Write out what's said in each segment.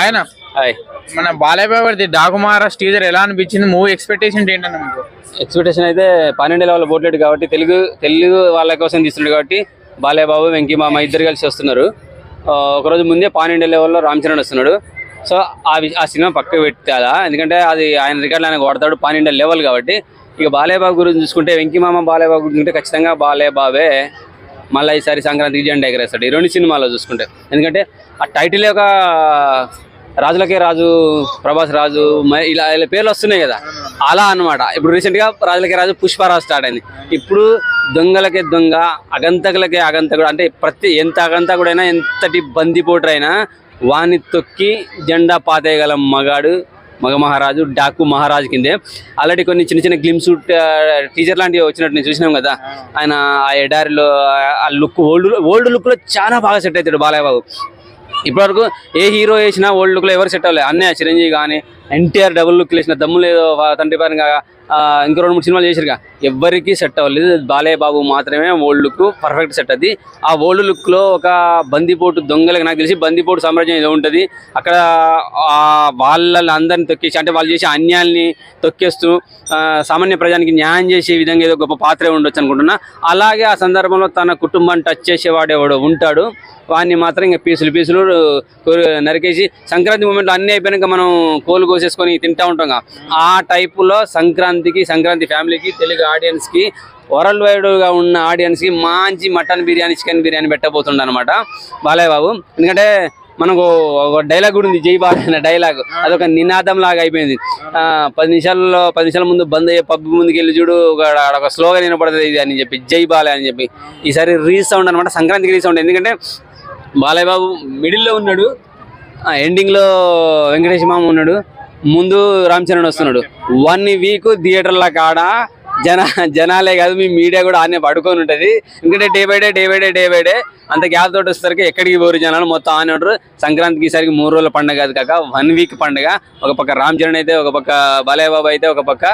ఆయన హాయ్. మన బాలయ్య గారిది డాకు మహారాజ్ టీజర్ ఎలా అనిపించింది? మూవీ ఎక్స్పెక్టేషన్ ఏంటన్నా మీకు? ఎక్స్పెక్టేషన్ అయితే పన్నెండు వాళ్ళ పోట్లేడు కాబట్టి తెలుగు తెలుగు వాళ్ళ కోసం తీస్తున్నాడు కాబట్టి బాలయ్య బాబు వెంకీ మామ ఇద్దరు కలిసి వస్తున్నారు. ఒకరోజు ముందే పానిండి లెవెల్లో రామ్ చరణ్ వస్తున్నాడు. సో ఆ ఆ సినిమా పక్కకు పెట్టాలా? ఎందుకంటే అది ఆయన రికార్డులు ఆయన కొడతాడు పానిండి లెవెల్ కాబట్టి. ఇక బాలయ్య బాబు గురించి చూసుకుంటే వెంకీ మామ బాలయ్య బాబు గురించి ఖచ్చితంగా బాలయ్య బాబే. మళ్ళీ ఈసారి సంక్రాంతికి జెండా ఎగరేస్తాడు. ఈ రెండు సినిమాల్లో చూసుకుంటే. ఎందుకంటే ఆ టైటిల్ ఒక రాజులకే రాజు ప్రభాస్ రాజు ఇలా ఇలా పేర్లు వస్తున్నాయి కదా. అలా అన్నమాట. ఇప్పుడు రీసెంట్గా రాజులకే రాజు పుష్పరాజు స్టార్ట్ అయింది. ఇప్పుడు దొంగలకే దొంగ అగంతకులకే అగంతకుడు అంటే ప్రతి ఎంత అగంతకుడైనా ఎంతటి బందిపోటరైనా వాని తొక్కి జెండా పాతేయగల మగాడు. మగ మహారాజు డాకు మహారాజు కిందే. ఆల్రెడీ కొన్ని చిన్న చిన్న గ్లిమ్స్ టీజర్ లాంటివి వచ్చినట్టు నేను చూసినాం కదా. ఆయన ఆ ఎడారిలో ఆ లుక్ ఓల్డ్ ఓల్డ్ లుక్లో చాలా బాగా సెట్ అవుతాడు బాలయ్య బాబు. ఇప్పటివరకు ఏ హీరో వేసినా ఓల్డ్ లుక్లో ఎవరు సెట్ అవ్వలేదు. అన్నయ్య చిరంజీవి కానీ ఎన్టీఆర్ డబుల్ లుక్ వేసిన దమ్ము లేదు తండ్రి పరంగా ఇంకో రెండు మూడు సినిమాలు చేసిరుగా ఎవ్వరికీ సెట్ అవ్వలేదు. బాలయ్య బాబు మాత్రమే ఓల్డ్ లుక్ పర్ఫెక్ట్ సెట్ అది. ఆ ఓల్డ్ లుక్లో ఒక బందిపోటు దొంగలకు నాకు తెలిసి బందిపోటు సామ్రాజ్యం ఏదో ఉంటుంది. అక్కడ వాళ్ళని అందరిని తొక్కేసి అంటే వాళ్ళు చేసే అన్యాయాల్ని తొక్కేస్తూ సామాన్య ప్రజానికి న్యాయం చేసే విధంగా ఏదో గొప్ప పాత్ర ఉండొచ్చు అనుకుంటున్నా. అలాగే ఆ సందర్భంలో తన కుటుంబాన్ని టచ్ చేసేవాడు ఎవడో ఉంటాడు. వాడిని మాత్రం ఇంకా పీసులు పీసులు నరికేసి సంక్రాంతి మూమెంట్లో అన్నీ అయిపోయాక మనం కోలు కోసేసుకొని తింటా ఉంటాం కదా. ఆ టైపులో జయంతికి సంక్రాంతి ఫ్యామిలీకి తెలుగు ఆడియన్స్కి వరల్డ్ వైడ్గా ఉన్న ఆడియన్స్కి మంచి మటన్ బిర్యానీ చికెన్ బిర్యానీ పెట్టబోతుండ అనమాట బాలయ్య బాబు ఎందుకంటే మనకు ఒక డైలాగ్ కూడా ఉంది జై బాలయ్య అనే డైలాగ్. అదొక నినాదం లాగా అయిపోయింది. ఆ, పది నిమిషాల్లో పది నిమిషాల ముందు బంద్ అయ్యే పబ్ ముందుకు వెళ్ళి చూడు ఒక ఆడ ఒక స్లోగా వినపడుతుంది ఇది అని చెప్పి జై బాలయ్య అని చెప్పి. ఈసారి రీసౌండ్ అనమాట సంక్రాంతికి రీసౌండ్ ఎందుకంటే బాలయ్య బాబు మిడిల్లో ఉన్నాడు. ఎండింగ్లో వెంకటేష్ మామ ఉన్నాడు. ముందు రామ్ చరణ్ వస్తున్నాడు. వన్ వీక్ థియేటర్ల కాడ జన జనాలే కాదు మీ మీడియా కూడా ఆనే పడుకొని ఉంటుంది. ఎందుకంటే day by day day by day day by day అంత గ్యాప్ తోటి వచ్చేసరికి ఎక్కడికి పోరు జనాలు మొత్తం ఆనే ఉంటారు. సంక్రాంతికి ఈసారికి మూడు రోజుల పండుగ కాదు కాక వన్ వీక్ పండుగ. ఒక పక్క రామ్ చరణ్ అయితే ఒక పక్క బాలయ్య బాబు అయితే ఒక పక్క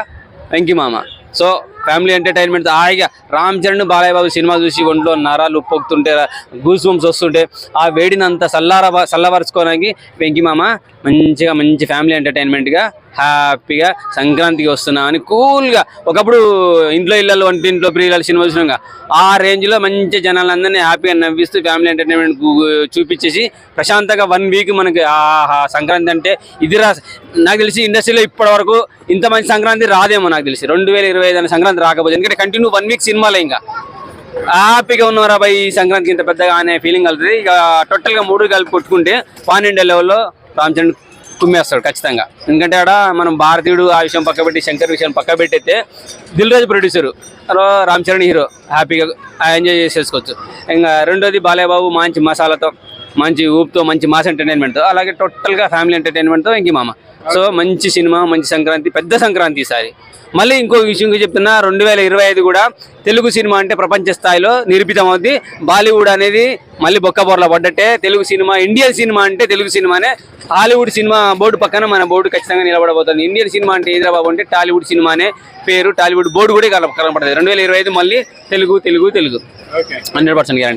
వెంకీ మామ. సో ఫ్యామిలీ ఎంటర్టైన్మెంట్ హాయిగా రామ్ చరణ్ బాలయ్యబాబు సినిమా చూసి ఒంట్లో నరాలు ఉప్పొక్కుతుంటే గూస్ బంప్స్ వస్తుంటే ఆ వేడినంత చల్లార చల్లవరుచుకోవడానికి వెంకిమామ మంచిగా మంచి ఫ్యామిలీ ఎంటర్టైన్మెంట్గా హ్యాపీగా సంక్రాంతికి వస్తున్నా అని కూల్గా ఒకప్పుడు ఇంట్లో ఇళ్ళలో వంటింట్లో ప్రియులు సినిమా చూసినాక ఆ రేంజ్లో మంచి జనాలందరినీ హ్యాపీగా నవ్విస్తూ ఫ్యామిలీ ఎంటర్టైన్మెంట్ చూపించేసి ప్రశాంతంగా వన్ వీక్ మనకి ఆహా సంక్రాంతి అంటే ఇది రా నాకు తెలిసి ఇండస్ట్రీలో ఇప్పటి వరకు ఇంత మంచి సంక్రాంతి రాదేమో నాకు తెలిసి. రెండు వేల ఇరవై ఐదు సంక్రాంతి రాకపోతే ఎందుకంటే కంటిన్యూ వన్ వీక్ సినిమాలే ఇంకా. హ్యాపీగా ఉన్నారా ఈ సంక్రాంతికి ఇంత పెద్దగా అనే ఫీలింగ్ కలుగుతుంది. ఇక టోటల్గా మూడు కలిపి కొట్టుకుంటే పాన్ ఇండియా లెవెల్లో రామచంద్ర కుమ్మేస్తాడు ఖచ్చితంగా. ఎందుకంటే ఆడ మనం భారతీయుడు ఆ విషయం పక్క పెట్టి శంకర్ విషయం పక్కపెట్టితే దిల్ రాజు ప్రొడ్యూసరు రామ్ చరణ్ హీరో హ్యాపీగా ఎంజాయ్ చేసేసుకోవచ్చు. ఇంకా రెండోది బాలయ్యబాబు మంచి మసాలాతో మంచి ఊపుతో మంచి మాస్ ఎంటర్టైన్మెంట్తో అలాగే టోటల్గా ఫ్యామిలీ ఎంటర్టైన్మెంట్తో ఇంక మామ. సో మంచి సినిమా మంచి సంక్రాంతి పెద్ద సంక్రాంతి ఈసారి మళ్ళీ ఇంకో విషయం చెప్తున్నా రెండు వేల ఇరవై ఐదు కూడా తెలుగు సినిమా అంటే ప్రపంచ స్థాయిలో నిరూపితం అవుద్ది బాలీవుడ్ అనేది మళ్ళీ బొక్కబోర్ల పడ్డట్టే. తెలుగు సినిమా ఇండియన్ సినిమా అంటే తెలుగు సినిమానే. హాలీవుడ్ సినిమా బోర్డు పక్కన మన బోర్డు ఖచ్చితంగా నిలబడబోతుంది. ఇండియన్ సినిమా అంటే హైదరాబాద్ అంటే టాలీవుడ్ సినిమానే పేరు. టాలీవుడ్ బోర్డు కూడా కల- కనపడుతుంది రెండు వేల ఇరవై ఐదు మళ్ళీ Telugu Telugu Telugu. Hundred percent guarantee.